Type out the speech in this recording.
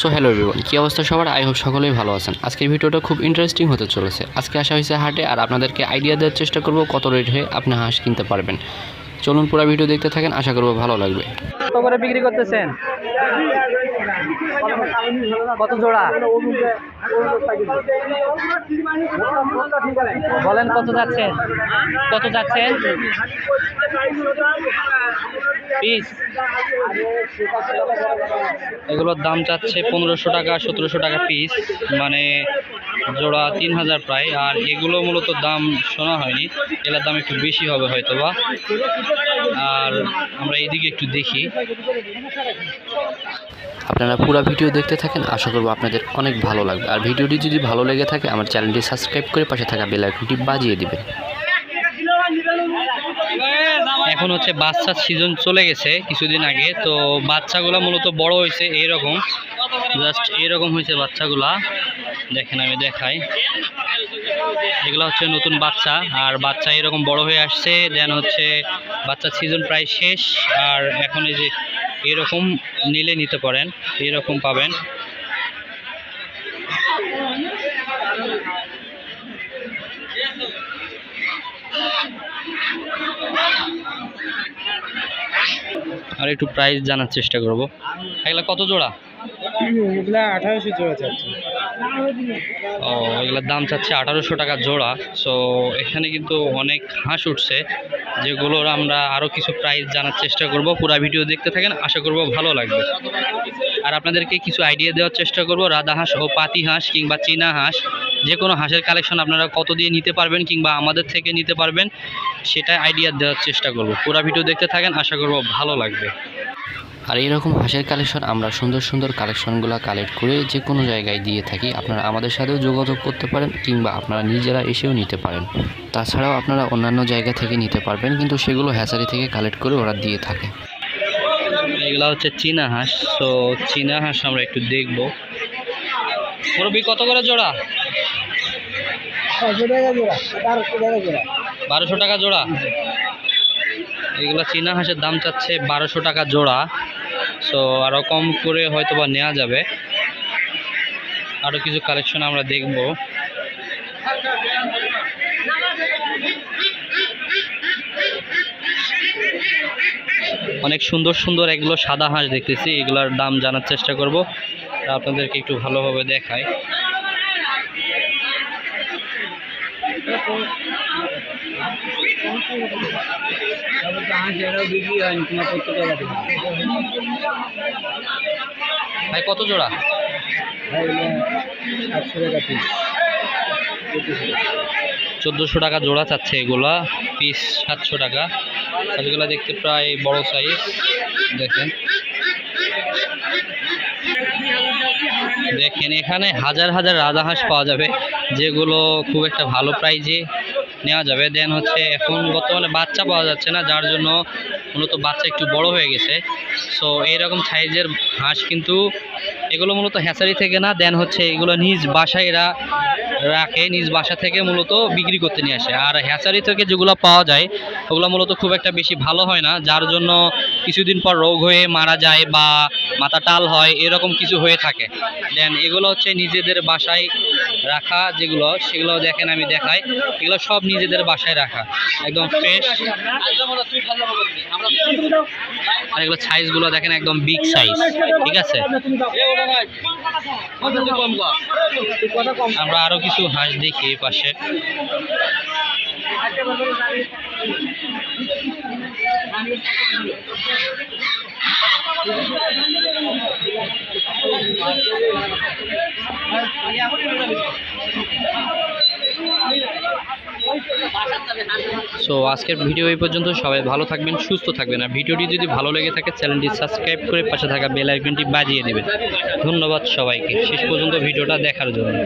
So hello everyone, কী অবস্থা সবার? I hope সকলেই ভালো আছেন। আজকের ভিডিওটা খুব ইন্টারেস্টিং হতে চলেছে। আজকে আসা হয়েছে হাটে আর আপনাদেরকে আইডিয়া দেওয়ার চেষ্টা করব কত রেটে আপনি হাঁস কিনতে পারবেন। চলুন পুরো ভিডিও দেখতে থাকেন, আশা করব ভালো লাগবে। বিক্রি করতেছেন? কত জোড়া? বলেন কত যাচ্ছেন কত যাচ্ছেন এগুলোর দাম চাচ্ছে পনেরোশো টাকা, সতেরোশো টাকা পিস মানে জোড়া তিন হাজার প্রায়। আর এগুলো মূলত দাম শোনা হয়নি। এগুলোর দাম একটু বেশি হবে হয়তো বা আর আমরা এইদিকে একটু দেখি। আপনারা পুরো ভিডিও দেখতে থাকেন। আশা করব আপনাদের অনেক ভালো লাগবে। আর ভিডিওটি যদি ভালো লেগে থাকে, আমার চ্যানেলটি সাবস্ক্রাইব করে পাশে থাকা বেল আইকনটি বাজিয়ে দিবেন। এখন হচ্ছে বাচ্চার সিজন চলে গেছে কিছুদিন আগে, তো বাচ্চাগুলো মূলত বড় হয়েছে এইরকম। জাস্ট এইরকম হয়েছে বাচ্চাগুলা। দেখেন আমি দেখাই। এগুলো হচ্ছে নতুন বাচ্চা, আর বাচ্চা এরকম বড় হয়ে আসছে দেন হচ্ছে বাচ্চার সিজন প্রায় শেষ, আর এখন এই যে এরকম নিলে নিতে পারেন এরকম পাবেন। আর একটু প্রাইস জানার চেষ্টা করব। এগুলা কত জোড়া? এগুলা আঠারোশো জোড়া চাচ্ছে। ও এগুলোর দাম চাচ্ছে আঠারোশো টাকা জোড়া। সো এখানে কিন্তু অনেক হাঁস উঠছে যেগুলোর আমরা আরও কিছু প্রাইস জানার চেষ্টা করব। পুরো ভিডিও দেখতে থাকেন আশা করব ভালো লাগবে। আর আপনাদেরকে কিছু আইডিয়া দেওয়ার চেষ্টা করব রাধা হাঁস ও পাতি হাঁস কিংবা চীনা হাঁস। যে কোনো হাঁসের কালেকশন আপনারা কত দিয়ে নিতে পারবেন কিংবা আমাদের থেকে নিতে পারবেন সেটাই আইডিয়া দেওয়ার চেষ্টা করব। পুরো ভিডিও দেখতে থাকেন আশা করব ভালো লাগবে। আর এরকম হাঁসের কালেকশন আমরা সুন্দর সুন্দর কালেকশনগুলো কালেক্ট করে যে কোনো জায়গায় দিয়ে থাকি আপনারা আমাদের সাথেও যোগাযোগ করতে পারেন কিংবা আপনারা নিজেরা এসেও নিতে পারেন। তাছাড়াও আপনারা অন্যান্য জায়গা থেকে নিতে পারবেন কিন্তু সেগুলো হ্যাচারি থেকে কালেক্ট করে ওরা দিয়ে থাকে। এগুলা হচ্ছে চীনা হাঁস তো চীনা হাঁস আমরা একটু দেখব। মুরব্বী কত করে জোড়া? বারোশো টাকা জোড়া এগুলো চীনা হাঁসের দাম চাচ্ছে বারোশো টাকা জোড়া। সো আরও কম করে হয়তো বা নেওয়া যাবে। আরও কিছু কালেকশন আমরা দেখব। অনেক সুন্দর সুন্দর এগুলো সাদা হাঁস দেখতেছি। এগুলোর দাম জানার চেষ্টা করব। আপনাদেরকে একটু ভালোভাবে দেখাই। ভাই, কত জোড়া? চোদ্দোশো টাকা জোড়া চাচ্ছে এগুলা, পিস সাতশো টাকা। এগুলা দেখতে প্রায় বড় সাইজ দেখেন। দেখেন, এখানে হাজার হাজার রাজা হাঁস পাওয়া যাবে, যেগুলো খুব একটা ভালো প্রাইজে নেওয়া যাবে। দেন হচ্ছে, এখন বর্তমানে বাচ্চা পাওয়া যাচ্ছে না, যার জন্য মূলত বাচ্চা একটু বড় হয়ে গেছে। সো এইরকম সাইজের হাঁস কিন্তু, এগুলো মূলত হ্যাচারি থেকে না দেন হচ্ছে এগুলো নিজ বাসায় এরা রাখে নিজ বাসা থেকে মূলত বিক্রি করতে নিয়ে আসে। আর হ্যাচারি থেকে যেগুলো পাওয়া যায় ওগুলো মূলত খুব একটা বেশি ভালো হয় না যার জন্য কিছুদিন পর রোগ হয়ে মারা যায় বা মাথা টাল হয় এরকম কিছু হয়ে থাকে। দেন এগুলো হচ্ছে নিজেদের বাসায় রাখা যেগুলো সেগুলো দেখেন আমি দেখাই। এগুলো সব নিজেদের বাসায় রাখা। একদম ফ্রেশ আর এগুলো সাইজগুলো দেখেন একদম বিগ সাইজ ঠিক আছে? আমরা আরও কিছু হাঁস দেখি এই পাশে। সো আজকের ভিডিও এই পর্যন্ত। সবাই ভালো থাকবেন, সুস্থ থাকবেন। আর ভিডিওটি যদি ভালো লেগে থাকে, চ্যানেলটি সাবস্ক্রাইব করে পাশে থাকা বেল আইকনটি বাজিয়ে দেবেন। ধন্যবাদ সবাইকে। শেষ পর্যন্ত ভিডিওটা দেখার জন্য।